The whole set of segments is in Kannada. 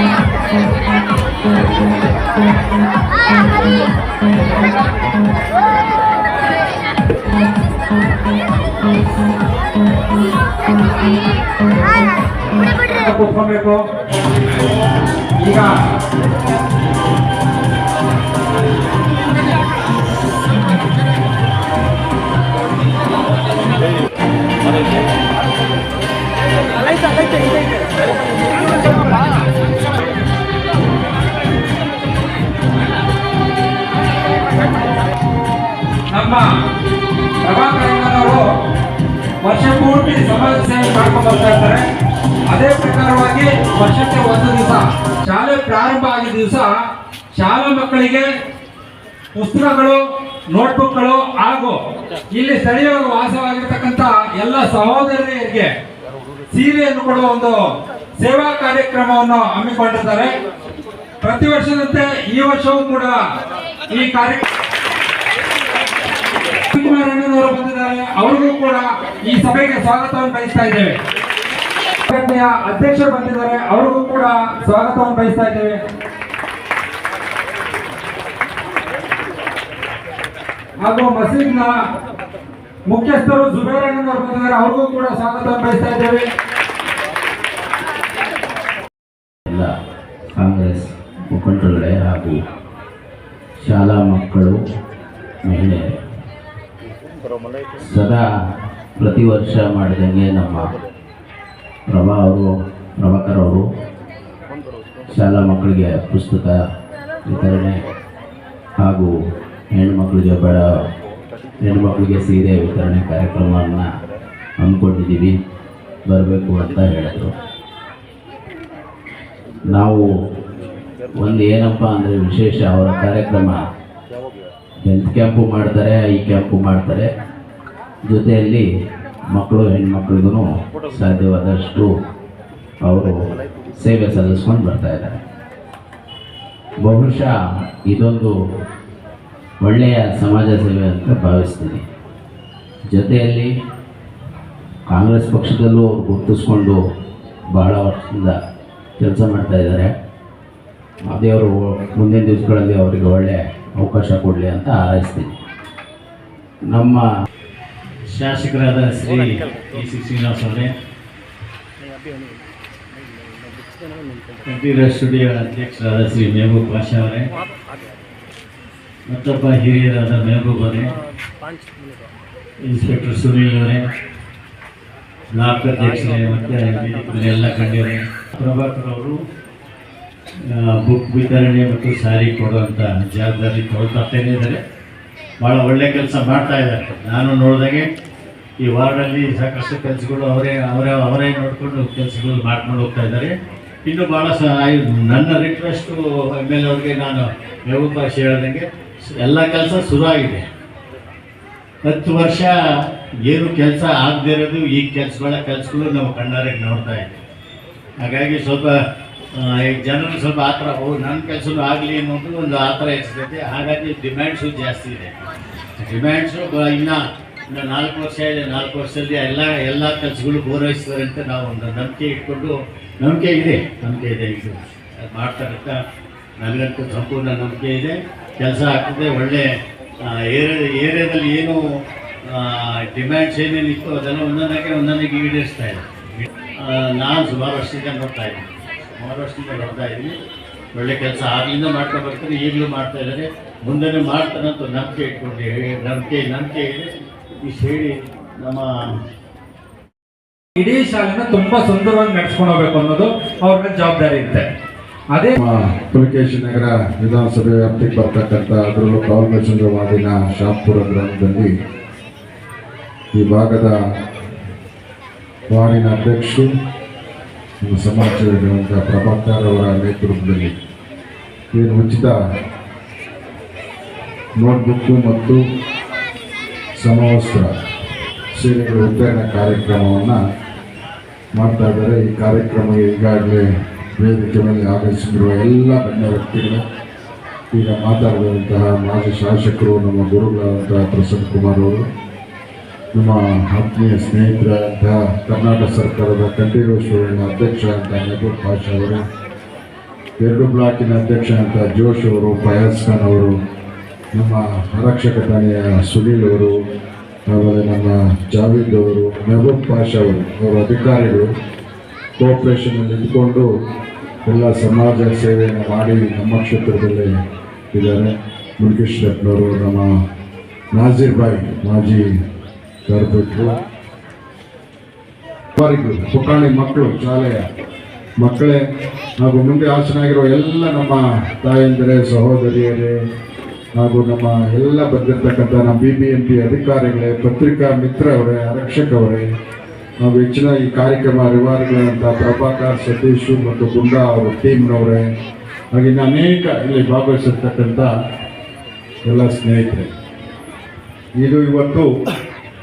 아, 우리 우리. 하고 보내고 이가 ಸಮಾಜ ಸೇವೆ ಮಾಡ್ಕೊಂಡು ಬರ್ತಾ ಇರ್ತಾರೆ ಅದೇ ಪ್ರಕಾರವಾಗಿ ವರ್ಷಕ್ಕೆ ಒಂದು ದಿವಸ, ಶಾಲೆ ಪ್ರಾರಂಭ ಆಗಿದ ದಿವಸ ಶಾಲಾ ಮಕ್ಕಳಿಗೆ ಪುಸ್ತಕಗಳು ನೋಟ್ಬುಕ್ಗಳು ಹಾಗೂ ಇಲ್ಲಿ ಸ್ಥಳೀಯವಾಗಿ ವಾಸವಾಗಿರ್ತಕ್ಕಂಥ ಎಲ್ಲ ಸಹೋದರಿಯರಿಗೆ ಸೀರೆಯನ್ನು ಕೊಡುವ ಒಂದು ಸೇವಾ ಕಾರ್ಯಕ್ರಮವನ್ನು ಹಮ್ಮಿಕೊಂಡಿದ್ದಾರೆ. ಪ್ರತಿ ವರ್ಷದಂತೆ ಈ ವರ್ಷವೂ ಕೂಡ ಈ ಕಾರ್ಯಕ್ರಮ ಅಣ್ಣನವರು ಬಂದಿದ್ದಾರೆ. ಅವರಿಗೂ ಕೂಡ ಈ ಸಭೆಗೆ ಸ್ವಾಗತವನ್ನು ಬಯಸ್ತಾ ಇದ್ದೇವೆ. ಸಂಘಟನೆಯ ಅಧ್ಯಕ್ಷರು ಬಂದಿದ್ದಾರೆ. ಅವರಿಗೂ ಕೂಡ ಸ್ವಾಗತವನ್ನು ಬಯಸ್ತಾ ಇದ್ದೇವೆ. ಹಾಗೂ ಮಸೀದ್ನ ಮುಖ್ಯಸ್ಥರು ಜುಬೇರ್ ಅಣ್ಣನವರು ಬಂದಿದ್ದಾರೆ. ಅವ್ರಿಗೂ ಕೂಡ ಸ್ವಾಗತವನ್ನು ಬಯಸ್ತಾ ಇದ್ದೇವೆ. ಕಾಂಗ್ರೆಸ್ ಮುಖಂಡರುಗಳೇ ಹಾಗೂ ಶಾಲಾ ಮಕ್ಕಳು, ಮಹಿಳೆಯರು ಸದಾ ಪ್ರತಿ ವರ್ಷ ಮಾಡಿದಂಗೆ ನಮ್ಮ ಪ್ರಭಾ ಅವರು ಪ್ರಭಾಕರ್ ಅವರು ಶಾಲಾ ಮಕ್ಕಳಿಗೆ ಪುಸ್ತಕ ವಿತರಣೆ ಹಾಗೂ ಹೆಣ್ಮಕ್ಳಿಗೆ ಬಡ ಹೆಣ್ಮಕ್ಳಿಗೆ ಸೀರೆ ವಿತರಣೆ ಕಾರ್ಯಕ್ರಮವನ್ನು ಹಮ್ಮಿಕೊಂಡಿದ್ದೀವಿ. ಬರಬೇಕು ಅಂತ ಹೇಳಿದರು. ನಾವು ಒಂದು ಏನಪ್ಪ ಅಂದರೆ ವಿಶೇಷ ಅವರ ಕಾರ್ಯಕ್ರಮ ಹೆಲ್ತ್ ಕ್ಯಾಂಪು ಮಾಡ್ತಾರೆ ಈ ಕ್ಯಾಂಪು ಮಾಡ್ತಾರೆ. ಜೊತೆಯಲ್ಲಿ ಮಕ್ಕಳು, ಹೆಣ್ಮಕ್ಳಿಗೂ ಸಾಧ್ಯವಾದಷ್ಟು ಅವರು ಸೇವೆ ಸಲ್ಲಿಸ್ಕೊಂಡು ಬರ್ತಾ ಇದ್ದಾರೆ. ಬಹುಶಃ ಇದೊಂದು ಒಳ್ಳೆಯ ಸಮಾಜ ಸೇವೆ ಅಂತ ಭಾವಿಸ್ತೀನಿ. ಜೊತೆಯಲ್ಲಿ ಕಾಂಗ್ರೆಸ್ ಪಕ್ಷದಲ್ಲೂ ಅವ್ರು ಗುರುತಿಸ್ಕೊಂಡು ಬಹಳ ವರ್ಷದಿಂದ ಕೆಲಸ ಮಾಡ್ತಾ ಇದ್ದಾರೆ. ಅವರು ಮುಂದಿನ ದಿವಸಗಳಲ್ಲಿ ಅವರಿಗೆ ಒಳ್ಳೆ ಅವಕಾಶ ಕೊಡಲಿ ಅಂತ ಹಾರೈಸ್ತೀನಿ. ನಮ್ಮ ಶಾಸಕರಾದ ಶ್ರೀ ಕೆ ಸಿ ಶ್ರೀನಿವಾಸ್ ಅವರೇ ಕಂಠೀರ ಸ್ಟುಡಿಯೋ ಅಧ್ಯಕ್ಷರಾದ ಶ್ರೀ ಮೆಹಬೂಬ್ ಪಾಷಾ ಅವರೇ, ಮತ್ತೊಬ್ಬ ಹಿರಿಯರಾದ ಮೆಹಬೂಬ್ ಅವರೇ, ಇನ್ಸ್ಪೆಕ್ಟರ್ ಸುನೀಲ್ ಅವರೇ, ಬ್ಲಾಕ್ ಅಧ್ಯಕ್ಷರೇ ಮತ್ತು ಎಲ್ಲ ಕಂಡಿರೇ ಪ್ರಭಾಕರ್ ಅವರು ಬುಕ್ ವಿತರಣೆ ಮತ್ತು ಸಾರಿ ಕೊಡುವಂಥ ಜವಾಬ್ದಾರಿ ತಗೊಳ್ತಾನೇ ಇದ್ದಾರೆ. ಭಾಳ ಒಳ್ಳೆ ಕೆಲಸ ಮಾಡ್ತಾ ಇದ್ದಾರೆ. ನಾನು ನೋಡಿದಾಗೆ ಈ ವಾರ್ಡಲ್ಲಿ ಸಾಕಷ್ಟು ಕೆಲಸಗಳು ಅವರೇ ಅವರೇ ಅವರೇ ನೋಡಿಕೊಂಡು ಕೆಲಸಗಳು ಮಾಡ್ಕೊಂಡು ಹೋಗ್ತಾ ಇದ್ದಾರೆ. ಇನ್ನು ಭಾಳ ಸ ನನ್ನ ರಿಕ್ವೆಸ್ಟು ಎಂ ಎಲ್ ಅವ್ರಿಗೆ ನಾನು ಭಾಷೆ ಹೇಳ್ದಂಗೆ ಎಲ್ಲ ಕೆಲಸ ಶುರು ಆಗಿದೆ ಹತ್ತು ವರ್ಷ ಏನು ಕೆಲಸ ಆಗದೇ ಇರೋದು ಈ ಕೆಲಸಗಳ ಕೆಲಸಗಳು ನಾವು ಕಣ್ಣಾರೆ ನೋಡ್ತಾ ಇದ್ದೀವಿ. ಹಾಗಾಗಿ ಸ್ವಲ್ಪ ಜನರು ಸ್ವಲ್ಪ ಆ ಥರ ಹೋಗಿ ನನ್ನ ಕೆಲಸನೂ ಆಗಲಿ ಅನ್ನೋದು ಒಂದು ಆ ಥರ ಹೆಚ್ಚಿದೆ ಹಾಗಾಗಿ ಡಿಮ್ಯಾಂಡ್ಸು ಜಾಸ್ತಿ ಇದೆ. ಡಿಮ್ಯಾಂಡ್ಸು ಇನ್ನು ಇನ್ನು ನಾಲ್ಕು ವರ್ಷ ಇದೆ, ನಾಲ್ಕು ವರ್ಷದಲ್ಲಿ ಎಲ್ಲ ಎಲ್ಲ ಕೆಲಸಗಳು ಪೂರೈಸ್ತಾರೆ ಅಂತ ನಾವು ಒಂದು ನಂಬಿಕೆ ಇಟ್ಕೊಂಡು, ನಂಬಿಕೆ ಇದೆ ನಂಬಿಕೆ ಇದೆ ಇದು. ಮಾಡ್ತಾರಂತ ನನಗಂತೂ ಸಂಪೂರ್ಣ ನಂಬಿಕೆ ಇದೆ. ಕೆಲಸ ಆಗ್ತದೆ, ಒಳ್ಳೆ ಏರಿಯಾ, ಏರಿಯಾದಲ್ಲಿ ಏನು ಡಿಮ್ಯಾಂಡ್ಸ್ ಏನೇನಿತ್ತು ಅದೆಲ್ಲ ಒಂದೊಂದಕ್ಕೆ ಒಂದೊಂದಾಗಿ ಈಡೇರಿಸ್ತಾ ಇದೆ. ನಾನು ಸುಮಾರು ವರ್ಷದಿಂದ ನೋಡ್ತಾ ಇದ್ದೀನಿ. ಸುಮಾರು ಬರ್ತಾ ನೋಡ್ತಾ ಇದ್ದೀನಿ ಒಳ್ಳೆ ಕೆಲಸ ಆಗ್ಲಿಂದ ಮಾಡ್ತಾ ಬರ್ತಾರೆ ಈಗಲೂ ಮಾಡ್ತಾ ಇದ್ದಾರೆ. ಮುಂದೆನೇ ಮಾಡ್ತಾರಂತ ನಂಬಿಕೆ ಇಟ್ಕೊಂಡು ನಂಬಿಕೆ ನಂಬಿಕೆ ಇದೆ ಇಷ್ಟು ಹೇಳಿ ನಮ್ಮ ಇಡೀ ಶಾಲೆನ ತುಂಬಾ ಸುಂದರವಾಗಿ ನಡ್ಸ್ಕೊಂಡು ಹೋಗ್ಬೇಕು ಅನ್ನೋದು ಅವ್ರ ಮೇಲೆ ಜವಾಬ್ದಾರಿ ಇರುತ್ತೆ. ಅದೇ ಪುಲಿಕೇಶಿ ನಗರ ವಿಧಾನಸಭೆ ವ್ಯಾಪ್ತಿಗೆ ಬರ್ತಕ್ಕಂಥ ಅದರಲ್ಲೂ ಕಾವಲ್ಮೇಶ್ವರ ವಾರ್ಡಿನ ಶಾಪುರ ಗ್ರಾಮದಲ್ಲಿ ಈ ಭಾಗದ ವಾರ್ಡಿನ ಅಧ್ಯಕ್ಷರು ಸೇವಕರಾದಂಥ ಪ್ರಭಾಕರ್ ಅವರ ನೇತೃತ್ವದಲ್ಲಿ ಏನು ಉಚಿತ ನೋಟ್ಬುಕ್ಕು ಮತ್ತು ಸಮವಸ್ತ್ರ ಸೇವೆಗಳ ವಿತರಣೆ ಕಾರ್ಯಕ್ರಮವನ್ನು ಮಾಡ್ತಾ ಇದ್ದಾರೆ. ಈ ಕಾರ್ಯಕ್ರಮ ಈಗಾಗಲೇ ವೇದಿಕೆ ಮೇಲೆ ಆಗಮಿಸಿರುವ ಎಲ್ಲ ಗಣ್ಯ ವ್ಯಕ್ತಿಗಳು, ಈಗ ಮಾತಾಡಿದಂತಹ ಮಾಜಿ ಶಾಸಕರು, ನಮ್ಮ ಗುರುಗಳಾದಂತಹ ಪ್ರಸನ್ನ ಕುಮಾರ್ ಅವರು ನಮ್ಮ ಆತ್ಮೀಯ ಸ್ನೇಹಿತರಾದ ಕರ್ನಾಟಕ ಸರ್ಕಾರದ ಕಂಠೀರೇಶ್ವರಿನ ಅಧ್ಯಕ್ಷ ಅಂತ ಮೆಹಬೂಬ್ ಪಾಷಾ ಅವರು, ಎರಡು ಬ್ಲಾಕಿನ ಅಧ್ಯಕ್ಷ ಅಂತ ಜೋಶ್ ಅವರು, ಫಯಾಜ್ ಖಾನ್ ಅವರು, ನಮ್ಮ ಆರಕ್ಷಕ ಠಾಣೆಯ ಸುನೀಲ್ ಅವರು ಆಮೇಲೆ ನಮ್ಮ ಜಾವೀದ್ ಅವರು, ಮೆಹಬೂಬ್ ಪಾಷಾ ಅವರು, ಅವರ ಅಧಿಕಾರಿಗಳು ಕೋಆಪ್ರೇಷನಲ್ಲಿ ಇದ್ಕೊಂಡು ಎಲ್ಲ ಸಮಾಜ ಸೇವೆಯನ್ನು ಮಾಡಿ ನಮ್ಮ ಕ್ಷೇತ್ರದಲ್ಲಿ ಇದ್ದಾರೆ. ಮುರುಗೇಶ್ ರತ್ನವರು ನಮ್ಮ ನಾಜೀರ್ ಬಾಯ್ ಮಾಜಿ ಅವರಿಗೂ ಪುಟಾಣಿ ಮಕ್ಕಳು, ಶಾಲೆಯ ಮಕ್ಕಳೇ, ಹಾಗೂ ಮುಂದೆ ಆಸನಾಗಿರುವ ಎಲ್ಲ ನಮ್ಮ ತಾಯಂದಿರೇ, ಸಹೋದರಿಯರೇ, ಹಾಗೂ ನಮ್ಮ ಎಲ್ಲ ಬಂದಿರತಕ್ಕಂಥ ನಮ್ಮ ಬಿ ಬಿ ಎಂ ಪಿ ಅಧಿಕಾರಿಗಳೇ, ಪತ್ರಿಕಾ ಮಿತ್ರವರೇ ಆರಕ್ಷಕವರೇ ನಾವು ಹೆಚ್ಚಿನ ಈ ಕಾರ್ಯಕ್ರಮ ರಿವಾರ್ಗಳಂತ ಪ್ರಭಾಕರ್, ಸತೀಶು ಮತ್ತು ಗುಂಡಾ ಅವರ ಟೀಮ್ನವರೇ, ಹಾಗೆ ಅನೇಕ ಇಲ್ಲಿ ಭಾಗವಹಿಸಿರ್ತಕ್ಕಂಥ ಎಲ್ಲ ಸ್ನೇಹಿತರೆ. ಇದು ಇವತ್ತು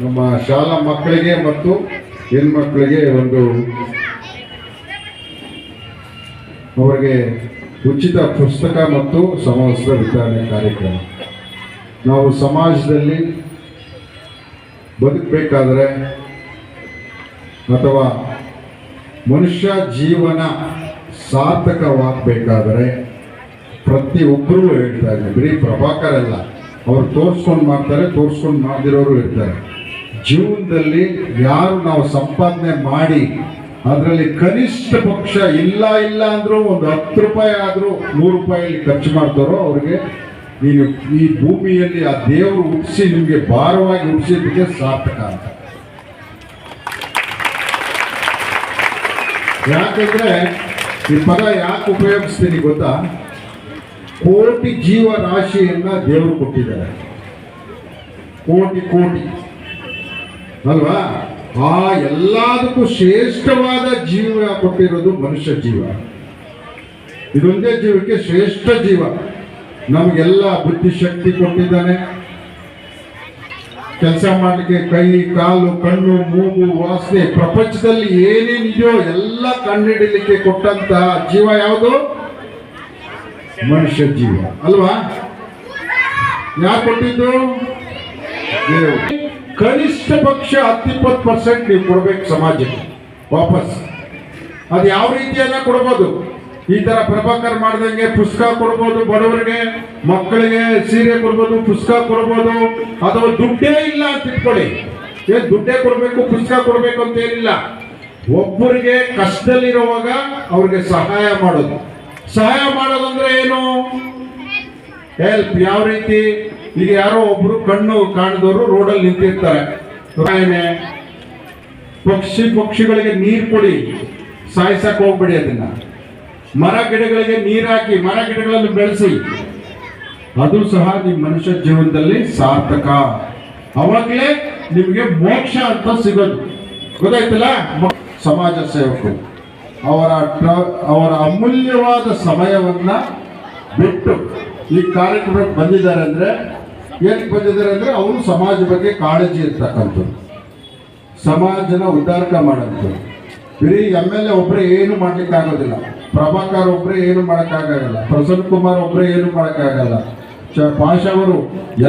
ನಮ್ಮ ಶಾಲಾ ಮಕ್ಕಳಿಗೆ ಮತ್ತು ಹೆಣ್ಮಕ್ಕಳಿಗೆ ಒಂದು ಅವರಿಗೆ ಉಚಿತ ಪುಸ್ತಕ ಮತ್ತು ಸಮವಸ್ತ್ರ ವಿತರಣೆ ಕಾರ್ಯಕ್ರಮ. ನಾವು ಸಮಾಜದಲ್ಲಿ ಬದುಕಬೇಕಾದ್ರೆ ಅಥವಾ ಮನುಷ್ಯ ಜೀವನ ಸಾರ್ಥಕವಾಗಬೇಕಾದರೆ ಪ್ರತಿಯೊಬ್ಬರೂ ಹೇಳ್ತಾ ಇದ್ದಾರೆ. ಬರೀ ಅಲ್ಲ, ಅವ್ರು ತೋರಿಸ್ಕೊಂಡು ಮಾಡ್ತಾರೆ, ತೋರಿಸ್ಕೊಂಡು ಮಾಡದಿರೋರು ಇರ್ತಾರೆ. ಜೀವನದಲ್ಲಿ ಯಾರು ನಾವು ಸಂಪಾದನೆ ಮಾಡಿ ಅದರಲ್ಲಿ ಕನಿಷ್ಠ ಪಕ್ಷ ಇಲ್ಲ ಇಲ್ಲ ಅಂದರೂ ಒಂದು ಹತ್ತು ರೂಪಾಯಿ ಆದರೂ ನೂರು ರೂಪಾಯಿ ಖರ್ಚು ಮಾಡ್ತಾರೋ ಅವ್ರಿಗೆ ನೀನು ಈ ಭೂಮಿಯಲ್ಲಿ ಆ ದೇವರು ಹುಟ್ಟಿಸಿ ನಿಮಗೆ ಭಾರವಾಗಿ ಹುಟ್ಟಿಸಿದ್ದಕ್ಕೆ ಸಾರ್ಥಕ ಅಂತ. ಯಾಕಂದ್ರೆ ಈ ಪದ ಯಾಕೆ ಉಪಯೋಗಿಸ್ತೀನಿ ಗೊತ್ತಾ? ಕೋಟಿ ಜೀವ ರಾಶಿಯನ್ನ ದೇವರು ಕೊಟ್ಟಿದ್ದಾರೆ. ಕೋಟಿ ಕೋಟಿ. ಅಲ್ವಾ? ಆ ಎಲ್ಲದಕ್ಕೂ ಶ್ರೇಷ್ಠವಾದ ಜೀವ ಕೊಟ್ಟಿರೋದು ಮನುಷ್ಯ ಜೀವ. ಇದೊಂದೇ ಜೀವಕ್ಕೆ ಶ್ರೇಷ್ಠ ಜೀವ. ನಮಗೆಲ್ಲ ಬುದ್ಧಿಶಕ್ತಿ ಕೊಟ್ಟಿದ್ದಾನೆ. ಕೆಲಸ ಮಾಡಲಿಕ್ಕೆ ಕೈ, ಕಾಲು, ಕಣ್ಣು, ಮೂಗು, ವಾಸನೆ, ಪ್ರಪಂಚದಲ್ಲಿ ಏನೇನಿದೆಯೋ ಎಲ್ಲ ಕಣ್ಣಿಡಲಿಕ್ಕೆ ಕೊಟ್ಟಂತ ಜೀವ ಯಾವುದು? ಮನುಷ್ಯ ಜೀವ. ಅಲ್ವಾ? ಯಾರು ಕೊಟ್ಟಿದ್ದು? ದೇವರು. ಕನಿಷ್ಠ ಪಕ್ಷ ಹತ್ತಿಪ್ಪತ್ತು ಪರ್ಸೆಂಟ್ ನೀವು ಕೊಡಬೇಕು ಸಮಾಜಕ್ಕೆ, ವಾಪಸ್. ಅದು ಯಾವ ರೀತಿಯನ್ನ ಕೊಡ್ಬೋದು? ಈ ತರ ಪ್ರಭಾಕರ್ ಮಾಡ್ದಂಗೆ ಪುಸ್ತಕ ಕೊಡ್ಬೋದು ಬಡವರಿಗೆ, ಮಕ್ಕಳಿಗೆ ಸೀರೆ ಕೊಡ್ಬೋದು, ಪುಸ್ತಕ ಕೊಡ್ಬೋದು. ಅಥವಾ ದುಡ್ಡೇ ಇಲ್ಲ ಅಂತ ಇಟ್ಕೊಳ್ಳಿ. ಏನ್ ದುಡ್ಡೇ ಕೊಡಬೇಕು, ಪುಸ್ತಕ ಕೊಡಬೇಕು ಅಂತ ಏನಿಲ್ಲ. ಒಬ್ಬರಿಗೆ ಕಷ್ಟದಲ್ಲಿರುವಾಗ ಅವ್ರಿಗೆ ಸಹಾಯ ಮಾಡೋದು. ಸಹಾಯ ಮಾಡೋದಂದ್ರೆ ಏನು? ಹೆಲ್ಪ್ ಯಾವ ರೀತಿ? ಈಗ ಯಾರೋ ಒಬ್ರು ಕಣ್ಣು ಕಾಣದವರು ರೋಡಲ್ಲಿ ನಿಂತಿರ್ತಾರೆ. ಪಕ್ಷಿ ಪಕ್ಷಿಗಳಿಗೆ ನೀರು ಕೊಡಿ, ಸಾಯಿಸಕ್ ಹೋಗ್ಬೇಡಿ ಅದನ್ನ. ಮರ ಗಿಡಗಳಿಗೆ ನೀರು ಹಾಕಿ, ಮರ ಗಿಡಗಳನ್ನು ಬೆಳೆಸಿ. ಅದು ಸಹ ನಿಮ್ಮ ಮನುಷ್ಯ ಜೀವನದಲ್ಲಿ ಸಾರ್ಥಕ. ಅವಾಗಲೇ ನಿಮಗೆ ಮೋಕ್ಷ ಅಂತ ಸಿಗೋದು. ಗೊತ್ತಾಯ್ತಲ್ಲ? ಸಮಾಜ ಸೇವಕರು, ಅವರ ಅವರ ಅಮೂಲ್ಯವಾದ ಸಮಯವನ್ನ ಬಿಟ್ಟು ಈ ಕಾರ್ಯಕ್ರಮಕ್ಕೆ ಬಂದಿದ್ದಾರೆ ಅಂದ್ರೆ ಏನಕ್ಕೆ ಬಂದಿದ್ದಾರೆ ಅಂದರೆ ಅವರು ಸಮಾಜ ಬಗ್ಗೆ ಕಾಳಜಿ ಇರ್ತಕ್ಕಂಥದ್ದು ಸಮಾಜನ ಉದ್ಧಾರಕ ಮಾಡೋದು ಬರೀ ಎಂ ಎಲ್ ಎ ಒಬ್ಬರೇ ಏನು ಮಾಡ್ಲಿಕ್ಕೆ ಆಗೋದಿಲ್ಲ ಪ್ರಭಾಕರ್ ಒಬ್ಬರೇ ಏನು ಮಾಡೋಕ್ಕಾಗಲ್ಲ ಪ್ರಸನ್ನ ಕುಮಾರ್ ಒಬ್ಬರೇ ಏನು ಮಾಡೋಕ್ಕಾಗಲ್ಲ ಚ ಪಾಷ ಅವರು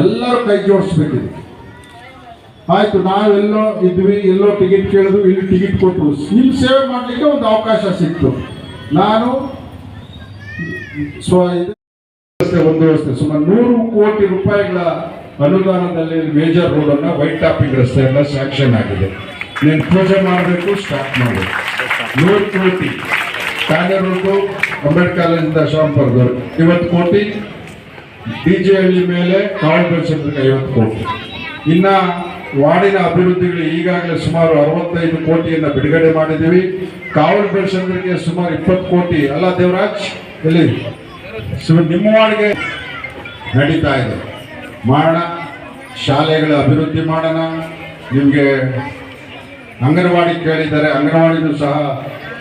ಎಲ್ಲರೂ ಕೈ ಜೋಡಿಸ್ಬೇಕಿದೆ. ಆಯಿತು, ನಾವೆಲ್ಲೋ ಇದ್ವಿ, ಎಲ್ಲೋ ಟಿಕೆಟ್ ಕೇಳಿದ್ವಿ, ಇಲ್ಲಿ ಟಿಕೆಟ್ ಕೊಟ್ಟರು ನಿಮ್ಮ ಸೇವೆ ಮಾಡಲಿಕ್ಕೆ ಒಂದು ಅವಕಾಶ ಸಿಕ್ತು. ನಾನು ಸ್ವ ಒಂದು ಸುಮಾರು ನೂರು ಕೋಟಿ ರೂಪಾಯಿಗಳ ಅನುದಾನದಲ್ಲಿ ಮೇಜರ್ ರೋಡ್ ಅನ್ನ ವೈಟ್ ಟಾಪಿಂಗ್ ರಸ್ತೆಯನ್ನ ಸ್ಯಾಂಕ್ಷನ್ ಆಗಿದೆ. ನೀನು ಪೂಜೆ ಮಾಡಬೇಕು ಸ್ಟಾರ್ಟ್ ಮಾಡಬೇಕು ನೂರು ಕೋಟಿ. ಕಾಂಗ್ರೆ ರೋಡು ಅಂಬೇಡ್ಕರ್ ಕಾಲೇಜಿಂದ ಶಾಂಪರ್ದವ್ರು ಐವತ್ತು ಕೋಟಿ. ಡಿ ಜೆ ಹಳ್ಳಿ ಮೇಲೆ ಬೆಳೆಸೋದ್ರಿಗೆ ಐವತ್ತು ಕೋಟಿ. ಇನ್ನ ವಾರ್ಡಿನ ಅಭಿವೃದ್ಧಿಗಳು ಈಗಾಗಲೇ ಸುಮಾರು ಅರವತ್ತೈದು ಕೋಟಿಯನ್ನ ಬಿಡುಗಡೆ ಮಾಡಿದ್ದೀವಿ. ಕಾವಲ್ ಬೆಳೆಸೋದ್ರಿಗೆ ಸುಮಾರು ಇಪ್ಪತ್ತು ಕೋಟಿ. ಅಲ್ಲ ದೇವರಾಜ್ ಎಲ್ಲಿ ಸೊ ನಿಮ್ಮ ವಾಡಿಗೆ ನಡೀತಾ ಇದೆ. ಮಾಡೋಣ, ಶಾಲೆಗಳ ಅಭಿವೃದ್ಧಿ ಮಾಡೋಣ. ನಿಮಗೆ ಅಂಗನವಾಡಿ ಕೇಳಿದ್ದಾರೆ, ಅಂಗನವಾಡಿನೂ ಸಹ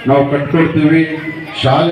ನಾವು ಕಟ್ಕೊಡ್ತೀವಿ. ಶಾಲೆ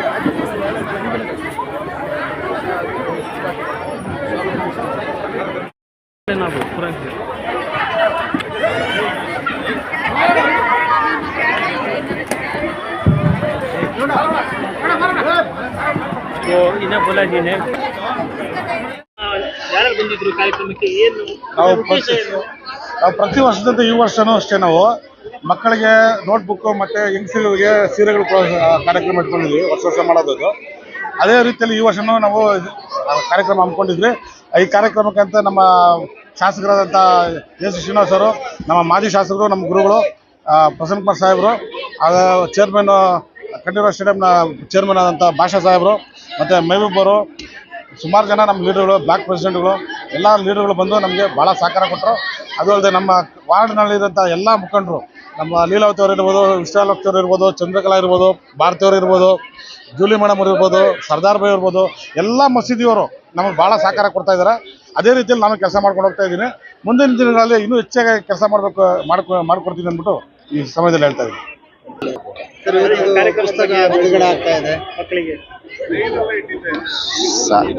ನಾವು ಪ್ರತಿ ನಾವು ಪ್ರತಿ ವರ್ಷದಂತೆ ಈ ವರ್ಷನೂ ಅಷ್ಟೇ ನಾವು. ಮಕ್ಕಳಿಗೆ ನೋಟ್ಬುಕ್ ಮತ್ತೆ ಹೆಂಗಸರಿಗೆ ಸೀರೆಗಳು ಕಾರ್ಯಕ್ರಮ ಇಟ್ಕೊಂಡಿದ್ವಿ ವರ್ಷ ವರ್ಷ ಮಾಡೋದು ಅದೇ ರೀತಿಯಲ್ಲಿ ಈ ವರ್ಷನೂ ನಾವು ಕಾರ್ಯಕ್ರಮ ಹಮ್ಮಿಕೊಂಡಿದ್ವಿ. ಈ ಕಾರ್ಯಕ್ರಮಕ್ಕೆ ಅಂತ ನಮ್ಮ ಶಾಸಕರಾದಂಥ ಎಸ್ ಶ್ರೀನಿವಾಸ್ ಅವರು ನಮ್ಮ ಮಾಜಿ ಶಾಸಕರು ನಮ್ಮ ಗುರುಗಳು ಪ್ರಸನ್ನ ಕುಮಾರ್ ಸಾಹೇಬರು ಚೇರ್ಮನ್ ಕಂಠೀರವ ಸ್ಟೇಡಿಯಂನ ಚೇರ್ಮನ್ ಆದಂಥ ಭಾಷಾ ಸಾಹೇಬರು ಮತ್ತು ಮೆಹಬೂಬ್ ಅವರು ಸುಮಾರು ಜನ ನಮ್ಮ ಲೀಡರ್ಗಳು ಬ್ಲಾಕ್ ಪ್ರೆಸಿಡೆಂಟ್ಗಳು ಎಲ್ಲ ಲೀಡರ್ಗಳು ಬಂದು ನಮಗೆ ಭಾಳ ಸಹಕಾರ ಕೊಟ್ಟರು ಅದು ಅಲ್ಲದೆ ನಮ್ಮ ವಾರ್ಡ್ನಲ್ಲಿರೋಂಥ ಎಲ್ಲ ಮುಖಂಡರು ನಮ್ಮ ಲೀಲಾವತಿ ಅವರು ಇರ್ಬೋದು ವಿಶಾಲಾವತಿ ಅವರು ಇರ್ಬೋದು ಚಂದ್ರಕಲಾ ಇರ್ಬೋದು ಭಾರತಿ ಅವರು ಇರ್ಬೋದು ಜೂಲಿ ಮೇಡಮ್ ಅವರು ಇರ್ಬೋದು ಸರ್ದಾರ್ ಭಾಯ್ ಇರ್ಬೋದು ಎಲ್ಲ ಮಸೀದಿಯವರು ನಮಗೆ ಭಾಳ ಸಹಕಾರ ಕೊಡ್ತಾ ಇದ್ದಾರೆ ಅದೇ ರೀತಿಯಲ್ಲಿ ನಾನು ಕೆಲಸ ಮಾಡ್ಕೊಂಡು ಹೋಗ್ತಾ ಇದ್ದೀನಿ. ಮುಂದಿನ ದಿನಗಳಲ್ಲಿ ಇನ್ನೂ ಹೆಚ್ಚಾಗಿ ಕೆಲಸ ಮಾಡಬೇಕು ಮಾಡ್ಕೊ ಮಾಡ್ಕೊಡ್ತೀನಿ ಅಂದ್ಬಿಟ್ಟು ಈ ಸಮಯದಲ್ಲಿ ಹೇಳ್ತಾ ಇದ್ದೀನಿ. ಸರ್